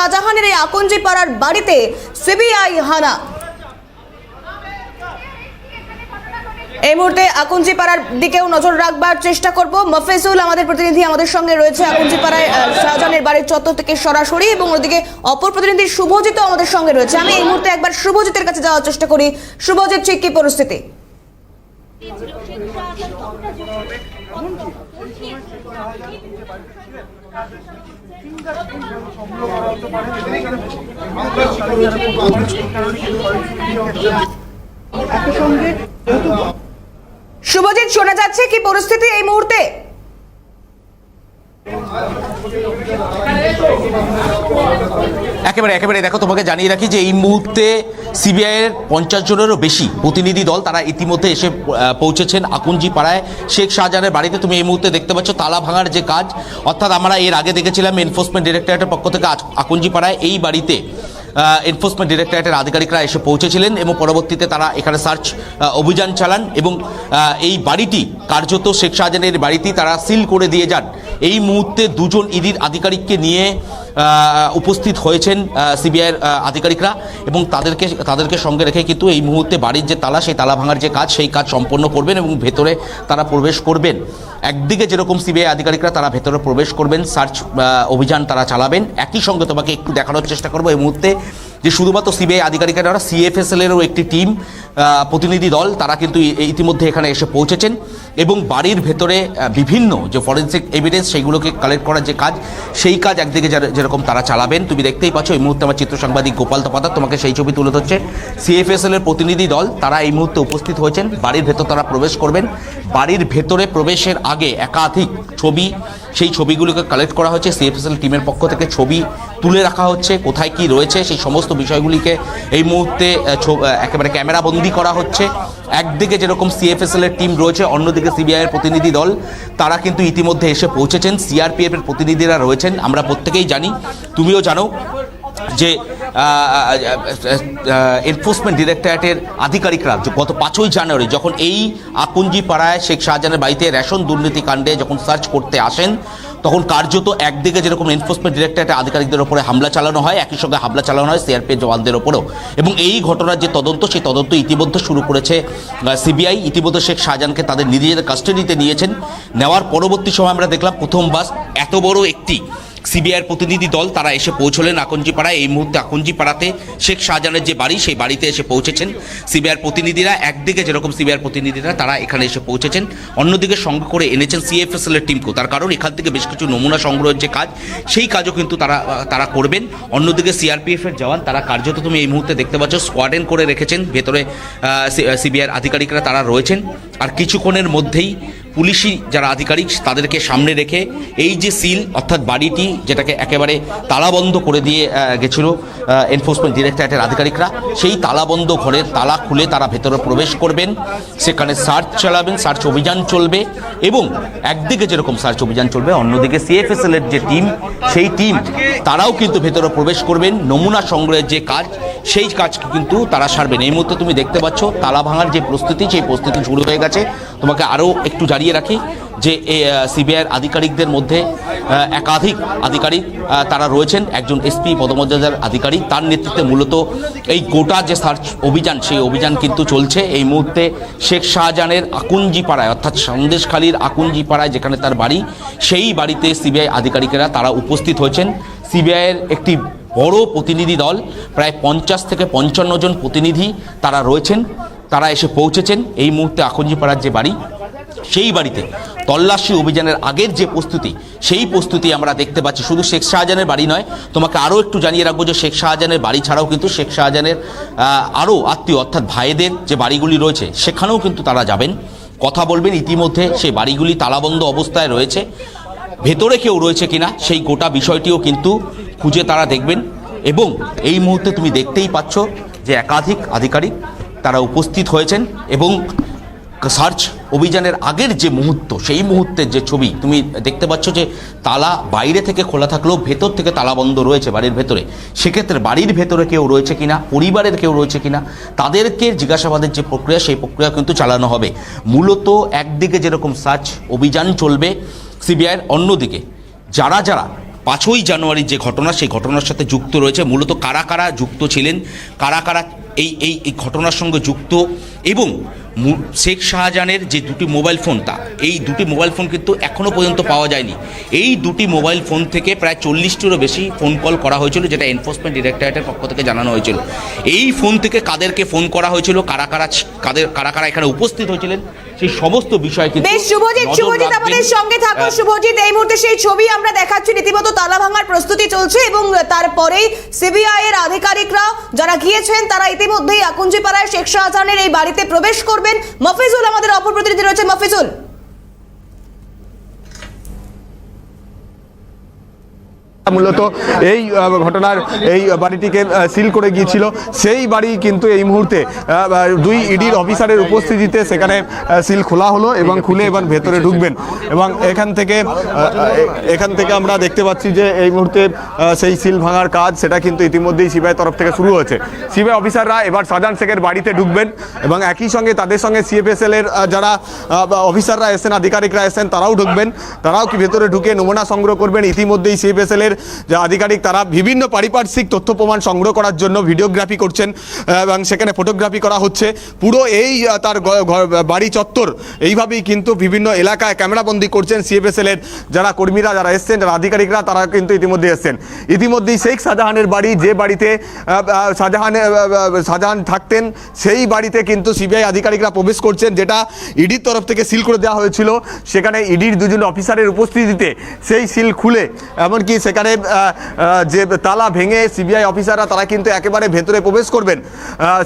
শাহজাহানের এই আকঞ্জি পাড়ার বাড়িতে সিবিআই হানা। এই মুহূর্তে আকুঞ্জি পাড়ার দিকেও নজর রাখবার চেষ্টা করব। মফেজুল, আমাদের প্রতিনিধি আমাদের সঙ্গে রয়েছে আকুঞ্জি পাড়ায় শাহজাহানের বাড়ির চত্বর থেকে সরাসরি এবং ওদিকে অপর প্রতিনিধি শুভজিৎ আমাদের সঙ্গে রয়েছে। আমি এই মুহূর্তে একবার শুভজিতের কাছে যাওয়ার চেষ্টা করি। শুভজিৎ, ঠিক কি পরিস্থিতি? শুভজিৎ শোনা যাচ্ছে কি পরিস্থিতি এই মুহূর্তে? একেবারে একেবারে দেখো, তোমাকে জানিয়ে রাখি যে এই মুহূর্তে সিবিআইয়ের পঞ্চাশ জনেরও বেশি প্রতিনিধি দল, তারা ইতিমধ্যে এসে পৌঁছেছেন আকুঞ্জি পাড়ায়। শেখ শাহজাহানের বাড়িতে তুমি এই মুহূর্তে দেখতে পাচ্ছ তালা ভাঙার যে কাজ। অর্থাৎ আমরা এর আগে দেখেছিলাম এনফোর্সমেন্ট ডিরেক্টরেটের পক্ষ থেকে আকুঞ্জি পাড়ায় এই বাড়িতে এনফোর্সমেন্ট ডিরেক্টরেটের আধিকারিকরা এসে পৌঁছেছিলেন এবং পরবর্তীতে তারা এখানে সার্চ অভিযান চালান এবং এই বাড়িটি কার্যত শেখ শাহজাহানের বাড়িটি তারা সিল করে দিয়ে যান। এই মুহূর্তে দুজন ইডির আধিকারিককে নিয়ে উপস্থিত হয়েছেন সিবিআইয়ের আধিকারিকরা এবং তাদেরকে তাদেরকে সঙ্গে রেখে কিন্তু এই মুহূর্তে বাড়ির যে তালা, সেই তালা ভাঙার যে কাজ, সেই কাজ সম্পন্ন করবেন এবং ভেতরে তারা প্রবেশ করবেন। একদিকে যেরকম সিবিআই আধিকারিকরা তারা ভেতরে প্রবেশ করবেন, সার্চ অভিযান তারা চালাবেন, একই সঙ্গে তোমাকে একটু দেখানোর চেষ্টা করব এই মুহূর্তে। যে শুধুমাত্র সিবিআই আধিকারিকরা সিএফএসএল এরও একটি টিম প্রতিনিধি দল, তারা কিন্তু ইতিমধ্যে এখানে এসে পৌঁছেছেন এবং বাড়ির ভেতরে বিভিন্ন যে ফরেন্সিক এভিডেন্স সেইগুলোকে কালেক্ট করার যে কাজ, সেই কাজ একদিকে যারা- যেরকম তারা চালাবেন। তুমি দেখতেই পাচ্ছ, এই মুহূর্তে আমার চিত্র সাংবাদিক গোপাল তপাদার তোমাকে সেই ছবি তুলে ধরছে। সিএফএসএল এর প্রতিনিধি দল, তারা এই মুহূর্তে উপস্থিত হয়েছেন। বাড়ির ভেতর তারা প্রবেশ করবেন। বাড়ির ভেতরে প্রবেশের আগে একাধিক ছবি, সেই ছবিগুলোকে কালেক্ট করা হয়েছে। সিএফএসএল টিমের পক্ষ থেকে ছবি তুলে রাখা হচ্ছে, কোথায় কি রয়েছে, সেই সমস্ত বিষয়গুলিকে এই মুহূর্তে একেবারে ক্যামেরা বন্দি করা হচ্ছে। একদিকে যেরকম সিএফএসএল এর টিম রয়েছে, অন্যদিকে সিবিআই এর প্রতিনিধি দল, তারা কিন্তু ইতিমধ্যে এসে পৌঁছেছেন। সিআরপিএফ এর প্রতিনিধিরা রয়েছেন, আমরা প্রত্যেকেই জানি। তুমিও জানো যে এনফোর্সমেন্ট ডিরেক্টরেটের আধিকারিকরা গত পাঁচই জানুয়ারি যখন এই আকুঞ্জি পাড়ায় শেখ শাহজাহানের বাড়িতে রেশন দুর্নীতি কাণ্ডে যখন সার্চ করতে আসেন তখন কার্যত একদিকে যেরকম এনফোর্সমেন্ট ডিরেক্টরেটের আধিকারিকদের ওপরে হামলা চালানো হয়, একই সঙ্গে হামলা চালানো হয় সিআরপিএফ জওয়ানদের ওপরেও। এবং এই ঘটনার যে তদন্ত, সেই তদন্ত ইতিমধ্যে শুরু করেছে সিবিআই ইতিমধ্যে শেখ শাহজাহানকে তাদের নিজেদের কাস্টাডিতে নিয়েছেন। নেওয়ার পরবর্তী সময় আমরা দেখলাম প্রথম বাস এত বড় একটি সিবিআইয়ের প্রতিনিধি দল, তারা এসে পৌঁছলেন আকঞ্জিপাড়ায় এই মুহূর্তে আকঞ্জিপাড়াতে শেখ শাহজাহানের যে বাড়ি, সেই বাড়িতে এসে পৌঁছেছেন। সিবিআইয়ের প্রতিনিধিরা, একদিকে যেরকম সিবিআইয়ের প্রতিনিধিরা, তারা এখানে এসে পৌঁছেছেন। অন্যদিকে সঙ্গে করে এনেছেন সিএফএসএল এর টিমকেও তার কারণ, এখান থেকে বেশ কিছু নমুনা সংগ্রহের যে কাজ, সেই কাজও কিন্তু তারা তারা করবেন। অন্যদিকে সিআরপিএফ এর জওয়ান, তারা কার্যত তুমি এই মুহূর্তে দেখতে পাচ্ছ স্কোয়াডেন করে রেখেছেন। ভেতরে সিবিআইয়ের আধিকারিকরা তারা রয়েছেন। আর কিছুক্ষণের মধ্যেই পুলিশি যারা আধিকারিক তাদেরকে সামনে রেখে এই যে সিল, অর্থাৎ বাড়িটি যেটাকে একেবারে তালাবন্ধ করে দিয়ে গেছিল এনফোর্সমেন্ট ডিরেক্টরেটের আধিকারিকরা, সেই তালাবন্ধ ঘরের তালা খুলে তারা ভেতরে প্রবেশ করবেন। সেখানে সার্চ চালাবেন, সার্চ অভিযান চলবে এবং একদিকে যেরকম সার্চ অভিযান চলবে, অন্যদিকে সিএফএসএল এর যে টিম, সেই টিম, তারাও কিন্তু ভেতরে প্রবেশ করবেন। নমুনা সংগ্রহের যে কাজ সেই কাজ কিন্তু তারা সারবেন এই মুহূর্তে তুমি দেখতে পাচ্ছ, তালা ভাঙার যে প্রস্তুতি, সেই প্রস্তুতি শুরু হয়ে গেছে। তোমাকে আরও একটু জানিয়ে রাখি যে সিবিআইয়ের আধিকারিকদের মধ্যে একাধিক আধিকারিক তারা রয়েছেন। একজন এসপি, পদমর্যাদার আধিকারিক। তার নেতৃত্বে মূলত এই গোটা যে সার্চ অভিযান, সেই অভিযান কিন্তু চলছে। এই মুহূর্তে শেখ শাহজাহানের আকুঞ্জি পাড়ায় অর্থাৎ সন্দেশখালীর আকুঞ্জি পাড়ায় যেখানে তার বাড়ি, সেই বাড়িতে সিবিআই আধিকারিকেরা তারা উপস্থিত হয়েছেন। সিবিআইয়ের একটি বড় প্রতিনিধি দল, প্রায় পঞ্চাশ থেকে পঞ্চান্ন জন প্রতিনিধি তারা রয়েছেন, তারা এসে পৌঁছেছেন। এই মুহূর্তে আখঞ্জিপাড়ার যে বাড়ি, সেই বাড়িতে তল্লাশি অভিযানের আগের যে প্রস্তুতি, সেই প্রস্তুতি আমরা দেখতে পাচ্ছি। শুধু শেখ শাহজাহানের বাড়ি নয়, তোমাকে আরও একটু জানিয়ে রাখব যে শেখ শাহজাহানের বাড়ি ছাড়াও কিন্তু শেখ শাহজাহানের আরও আত্মীয় অর্থাৎ ভাইদের যে বাড়িগুলি রয়েছে, সেখানেও কিন্তু তারা যাবেন। কথা বলবেন, ইতিমধ্যে সেই বাড়িগুলি তালাবন্ধ অবস্থায় রয়েছে। ভেতরে কেউ রয়েছে কিনা, সেই গোটা বিষয়টিও কিন্তু খুঁজে তারা দেখবেন এবং এই মুহূর্তে তুমি দেখতেই পাচ্ছ যে একাধিক আধিকারিক তারা উপস্থিত হয়েছেন এবং সার্চ অভিযানের আগের যে মুহূর্ত, সেই মুহূর্তের যে ছবি, তুমি দেখতে পাচ্ছ যে তালা বাইরে থেকে খোলা থাকলেও ভেতর থেকে তালা বন্ধ রয়েছে বাড়ির ভেতরে। সেক্ষেত্রে বাড়ির ভেতরে কেউ রয়েছে কিনা, পরিবারের কেউ রয়েছে কিনা, তাদেরকে জিজ্ঞাসাবাদের যে প্রক্রিয়া, সেই প্রক্রিয়া কিন্তু চালানো হবে। মূলত একদিকে যেরকম সার্চ অভিযান চলবে, সিবিআইয়ের অন্যদিকে, যারা যারা পাঁচই জানুয়ারির যে ঘটনা, সেই ঘটনার সাথে যুক্ত রয়েছে। মূলত কারা কারা যুক্ত ছিলেন, কারা কারা এই এই এই ঘটনার সঙ্গে যুক্ত এবং শেখ শাহজাহানের যে দুটি মোবাইল ফোন, তা, এই দুটি মোবাইল ফোন কিন্তু এখনও পর্যন্ত পাওয়া যায়নি। এই দুটি মোবাইল ফোন থেকে প্রায় চল্লিশটিরও বেশি ফোন কল করা হয়েছিল, যেটা এনফোর্সমেন্ট ডিরেক্টরেটের পক্ষ থেকে জানানো হয়েছিল। এই ফোন থেকে কাদেরকে ফোন করা হয়েছিল? কারা কারা কাদের, কারা কারা এখানে উপস্থিত হয়েছিলেন? সেই সমস্ত বিষয় কিন্তু বেশ শুভজিৎ শুভজিৎ আমাদের সঙ্গে থাকো শুভজিৎ এই মুহূর্তে সেই ছবি আমরা দেখাচ্ছি। রীতিমতো তালা ভাঙার প্রস্তুতি চলছে এবং তারপরেই সিবিআই এর আধিকারিকরা যারা গিয়েছেন তারা ইতিমধ্যেই আকুঞ্জিপাড়ায় শেখ শাহজাহানের এই বাড়িতে প্রবেশ করবেন। মফিজুল আমাদের অপর প্রতিনিধি রয়েছে। মফিজুল। মূলত এই ঘটনার এই বাড়িটিকে সিল করে গিয়েছিল। সেই বাড়ি কিন্তু এই মুহূর্তে দুই ইডির অফিসারের উপস্থিতিতে সেখানে সিল খোলা হলো এবং খুলে এবার ভেতরে ঢুকবেন। এবং এখান থেকে এখান থেকে আমরা দেখতে পাচ্ছি যে এই মুহূর্তে সেই সিল ভাঙার কাজ, সেটা কিন্তু ইতিমধ্যেই সিবিআই তরফ থেকে শুরু হয়েছে। সিবিআই অফিসাররা এবার সাজান শেখের বাড়িতে ঢুকবেন এবং একই সঙ্গে তাদের সঙ্গে সিএফএসএল এর যারা অফিসাররা এসেন আধিকারিকরা এসেন তারাও ঢুকবেন। তারাও কি ভেতরে ঢুকে নমুনা সংগ্রহ করবেন, ইতিমধ্যেই সিএফএসএল এর যে আধিকারিক তারা বিভিন্ন পারিপার্শ্বিক তথ্য প্রমাণ সংগ্রহ করার জন্য ভিডিওগ্রাফি করছেন এবং সেখানে ফটোগ্রাফি করা হচ্ছে। পুরো এই তার বাড়ি চত্বর এইভাবেই কিন্তু বিভিন্ন এলাকায় ক্যামেরাবন্দি করছেন সিএফএসএল এর যারা কর্মীরা, যারা এসছেন, যারা আধিকারিকরা, তারা কিন্তু ইতিমধ্যে এসছেন। ইতিমধ্যেই শেখ শাহজাহানের বাড়ি, যে বাড়িতে শাহজাহান শাহজাহান থাকতেন, সেই বাড়িতে কিন্তু সিবিআই আধিকারিকরা প্রবেশ করছেন, যেটা ইডির তরফ থেকে সিল করে দেওয়া হয়েছিল। সেখানে ইডির দুজন অফিসারের উপস্থিতিতে সেই সিল খুলে, এমনকি সেখানে আহ, যে তালা ভেঙে সিবিআই অফিসাররা তারা কিন্তু একেবারে ভেতরে প্রবেশ করবেন।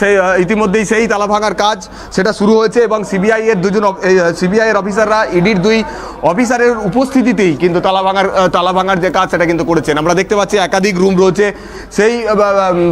সেই ইতিমধ্যেই সেই তালা ভাঙার কাজ সেটা শুরু হয়েছে এবং সিবিআই এর দুজন সিবিআই এর অফিসাররা ইডির দুই অফিসারের উপস্থিতিতেই কিন্তু তালা ভাঙার তালা ভাঙার যে কাজ সেটা কিন্তু করেছেন। আমরা দেখতে পাচ্ছি একাধিক রুম রয়েছে। সেই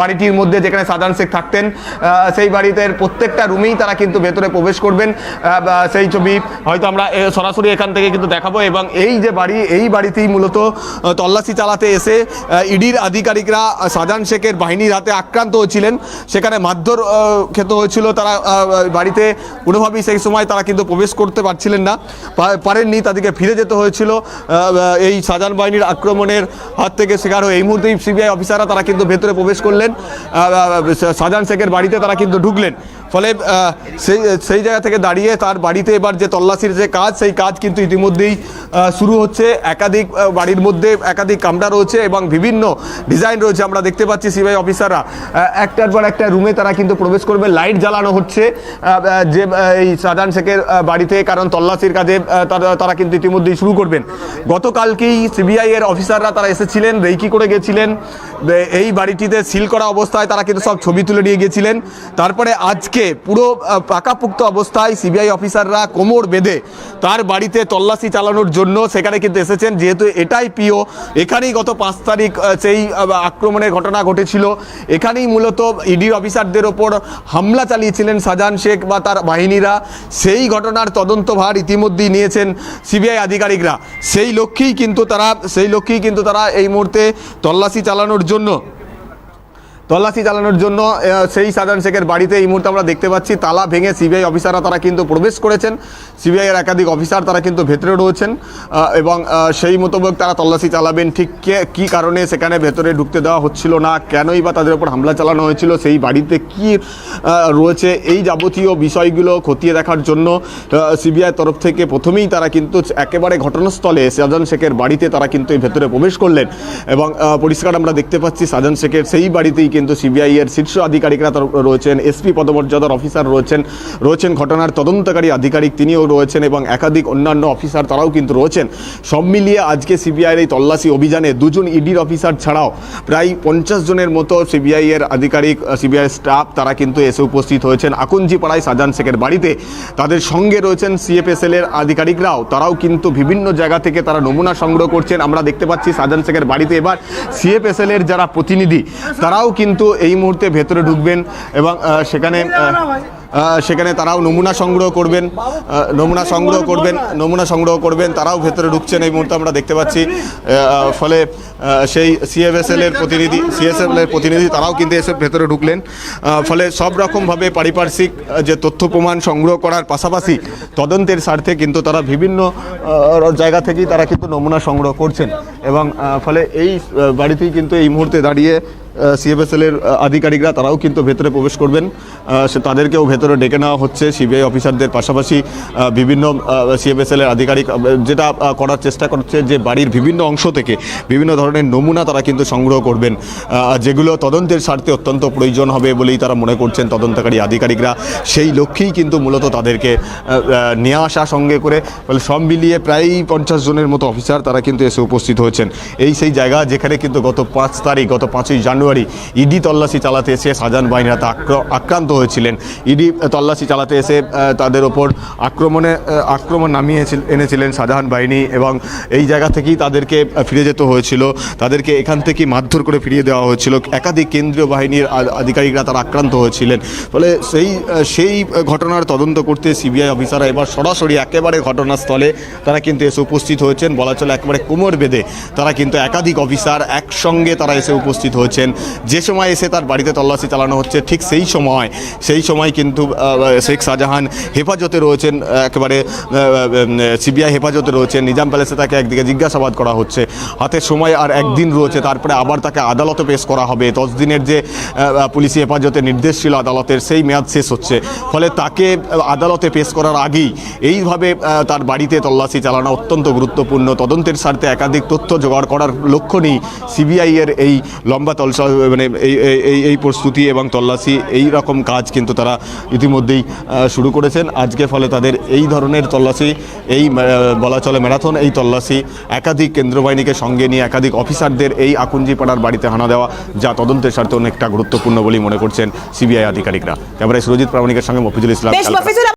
বাড়িটির মধ্যে যেখানে সাজান শেখ থাকতেন সেই বাড়িতে প্রত্যেকটা রুমেই তারা কিন্তু ভেতরে প্রবেশ করবেন। সেই ছবি হয়তো আমরা সরাসরি এখান থেকে কিন্তু দেখাবো এবং এই যে বাড়ি এই বাড়িতেই মূলত তল্লাশি তল্লাশি চালাতে এসে ইডির আধিকারিকরা সাজান শেখের বাহিনীর হাতে আক্রান্ত হয়েছিলেন। সেখানে মারধর ক্ষেত হয়েছিল। তারা বাড়িতে কোনোভাবেই সেই সময় তারা কিন্তু প্রবেশ করতে পারছিলেন না। পারেননি, তাদেরকে ফিরে যেতে হয়েছিল। এই সাজান বাহিনীর আক্রমণের হাত থেকে শিকার হয়ে এই মুহূর্তেই সিবিআই অফিসাররা তারা কিন্তু ভেতরে প্রবেশ করলেন। সাজান শেখের বাড়িতে তারা কিন্তু ঢুকলেন। ফলে সেই সেই জায়গা থেকে দাঁড়িয়ে তার বাড়িতে এবার যে তল্লাশির যে কাজ, সেই কাজ কিন্তু ইতিমধ্যেই শুরু হচ্ছে। একাধিক বাড়ির মধ্যে একাধিক কামরা রয়েছে এবং বিভিন্ন ডিজাইন রয়েছে আমরা দেখতে পাচ্ছি সিবিআই অফিসাররা। একটার পর একটা রুমে তারা কিন্তু প্রবেশ করবে। লাইট জ্বালানো হচ্ছে। যে এই সাজান শেখের বাড়িতে কারণ তল্লাশির কাজে তারা কিন্তু ইতিমধ্যেই শুরু করবেন। গতকালকেই সিবিআই এর অফিসাররা তারা এসেছিলেন রেকি করে গেছিলেন। এই বাড়িটিতে সিল করা অবস্থায় তারা কিন্তু সব ছবি তুলে নিয়ে গিয়েছিলেন তারপরে আজকে পুরো আহ, পাকাপুক্ত অবস্থায় সিবিআই অফিসাররা কোমর বেঁধে তার বাড়িতে তল্লাশি চালানোর জন্য সেখানে কিন্তু এসেছেন যেহেতু এটাই প্রিয়। এখানেই গত পাঁচ তারিখ সেই আক্রমণের ঘটনা ঘটেছিল। এখানেই মূলত ইডির অফিসারদের ওপর হামলা চালিয়েছিলেন সাজান শেখ বা তার বাহিনীরা। সেই ঘটনার তদন্তভার ইতিমধ্যেই নিয়েছেন সিবিআই আধিকারিকরা। সেই লক্ষ্যেই কিন্তু তারা সেই লক্ষ্যেই কিন্তু তারা এই মুহূর্তে তল্লাশি চালানোর জন্য তল্লাশি চালানোর জন্য সেই সাজান শেখের বাড়িতে এই মুহূর্তে আমরা দেখতে পাচ্ছি, তালা ভেঙে সিবিআই অফিসাররা তারা কিন্তু প্রবেশ করেছেন। সিবিআই এর একাধিক অফিসার তারা কিন্তু ভেতরে রয়েছেন এবং সেই মোতাবেক তারা তল্লাশি চালাবেন। ঠিক কে, কী কারণে সেখানে ভেতরে ঢুকতে দেওয়া হচ্ছিল না? কেনই বা তাদের উপর হামলা চালানো হয়েছিল? সেই বাড়িতে কি রয়েছে? এই যাবতীয় বিষয়গুলো খতিয়ে দেখার জন্য সিবিআই তরফ থেকে প্রথমেই তারা কিন্তু একেবারে ঘটনাস্থলে সাজান শেখের বাড়িতে তারা কিন্তু এই ভেতরে প্রবেশ করলেন, এবং পরিষ্কার আমরা দেখতে পাচ্ছি সাজান শেখের সেই বাড়িতেই কিন্তু সিবিআই এর শীর্ষ আধিকারিকরা রয়েছেন, এসপি পদমর্যাদার অফিসার রয়েছেন রয়েছেন ঘটনার তদন্তকারী আধিকারিক তিনিও রয়েছেন এবং একাধিক অন্যান্য অফিসার তারাও কিন্তু রয়েছেন। সব মিলিয়ে আজকে সিবিআইয়ের এই তল্লাশি অভিযানে দুজন ইডির অফিসার ছাড়াও প্রায় পঞ্চাশ জনের মতো সিবিআই এর আধিকারিক সিবিআই স্টাফ তারা কিন্তু এসে উপস্থিত হয়েছেন। আকুঞ্জিপাড়ায় সাজান শেখের বাড়িতে তাদের সঙ্গে রয়েছেন সিএফএসএল এর আধিকারিকরাও। তারাও কিন্তু বিভিন্ন জায়গা থেকে তারা নমুনা সংগ্রহ করছেন। আমরা দেখতে পাচ্ছি সাজান শেখের বাড়িতে এবার সিএফএসএল এর যারা প্রতিনিধি, তারাও কিন্তু এই মুহূর্তে ভেতরে ঢুকবেন এবং সেখানে সেখানে তারাও নমুনা সংগ্রহ করবেন নমুনা সংগ্রহ করবেন, নমুনা সংগ্রহ করবেন, তারাও ভেতরে ঢুকছেন এই মুহূর্তে আমরা দেখতে পাচ্ছি ফলে সেই সিএফএসএল এর প্রতিনিধি সিএসএল এর প্রতিনিধি তারাও কিন্তু এসে ভেতরে ঢুকলেন ফলে সব রকমভাবে পারিপার্শ্বিক যে তথ্য প্রমাণ সংগ্রহ করার পাশাপাশি তদন্তের স্বার্থে কিন্তু তারা বিভিন্ন জায়গা থেকেই তারা কিন্তু নমুনা সংগ্রহ করছেন এবং ফলে এই বাড়িতেই কিন্তু এই মুহূর্তে দাঁড়িয়ে সিএফএসএল এর আধিকারিকরা তারাও কিন্তু ভেতরে প্রবেশ করবেন। সে তাদেরকেও ভেতরে ডেকে নেওয়া হচ্ছে। সিবিআই অফিসারদের পাশাপাশি বিভিন্ন সিএফএসএল এর আধিকারিক যেটা করার চেষ্টা করছে যে বাড়ির বিভিন্ন অংশ থেকে বিভিন্ন ধরনের নমুনা তারা কিন্তু সংগ্রহ করবেন। যেগুলো তদন্তের স্বার্থে অত্যন্ত প্রয়োজন হবে বলেই তারা মনে করছেন তদন্তকারী আধিকারিকরা। সেই লক্ষ্যেই কিন্তু মূলত তাদেরকে নিয়ে আসা সঙ্গে করে, ফলে সব মিলিয়ে প্রায় পঞ্চাশ জনের মতো অফিসার তারা কিন্তু এসে উপস্থিত হয়েছেন। এই সেই জায়গা যেখানে কিন্তু গত পাঁচ তারিখ, গত পাঁচই জানুয়ারি ইডি তল্লাশি চালাতে এসে সাজান বাহিনীরা তা আক্র- আক্রান্ত হয়েছিলেন। ইডি তল্লাশি চালাতে এসে তাদের ওপর আক্রমণে আক্রমণ নামিয়ে এনেছিলেন শাহজাহান বাহিনী এবং এই জায়গা থেকেই তাদেরকে ফিরে যেতে হয়েছিল। তাদেরকে এখান থেকেই মারধর করে ফিরিয়ে দেওয়া হয়েছিল। একাধিক কেন্দ্রীয় বাহিনীর আধিকারিকরা তারা আক্রান্ত হয়েছিলেন। ফলে সেই সেই ঘটনার তদন্ত করতে সিবিআই অফিসাররা এবার সরাসরি একেবারে ঘটনাস্থলে তারা কিন্তু এসে উপস্থিত হয়েছেন। বলা চলে একেবারে কোমর বেঁধে তারা কিন্তু একাধিক অফিসার একসঙ্গে তারা এসে উপস্থিত হয়েছেন। যে সময় এসে তার বাড়িতে তল্লাশি চালানো হচ্ছে, ঠিক সেই সময় সেই সময় কিন্তু শেখ শাহজাহান হেফাজতে রয়েছেন একেবারে সিবিআই হেফাজতে রয়েছেন, নিজাম প্যালেসে তাকে একদিকে জিজ্ঞাসাবাদ করা হচ্ছে, হাতে সময় আর একদিন রয়েছে, তারপরে আবার তাকে আদালতে পেশ করা হবে, দশ দিনের যে পুলিশি হেফাজতে নির্দেশ ছিল আদালতের সেই মেয়াদ শেষ হচ্ছে, ফলে তাকে আদালতে পেশ করার আগেই এইভাবে তার বাড়িতে তল্লাশি চালানো অত্যন্ত গুরুত্বপূর্ণ, তদন্তের স্বার্থে একাধিক তথ্য জোগাড় করার লক্ষ্য নেই সিবিআইয়ের এই লম্বা তলসা মানে এই এই- এই এই প্রস্তুতি এবং তল্লাশি এই রকম কাজ কিন্তু তারা ইতিমধ্যেই শুরু করেছেন। আজকে ফলে তাদের এই ধরনের তল্লাশি এই বলা চলে ম্যারাথন এই তল্লাশি একাধিক কেন্দ্র বাহিনীকে সঙ্গে নিয়ে একাধিক অফিসারদের এই আকুঞ্জিপাড়ার বাড়িতে হানা দেওয়া যা তদন্তের স্বার্থে অনেকটা গুরুত্বপূর্ণ বলেই মনে করছেন সিবিআই আধিকারিকরা। ক্যামেরায় সুরজিৎ প্রামাণিকের সঙ্গে মফিজুল ইসলাম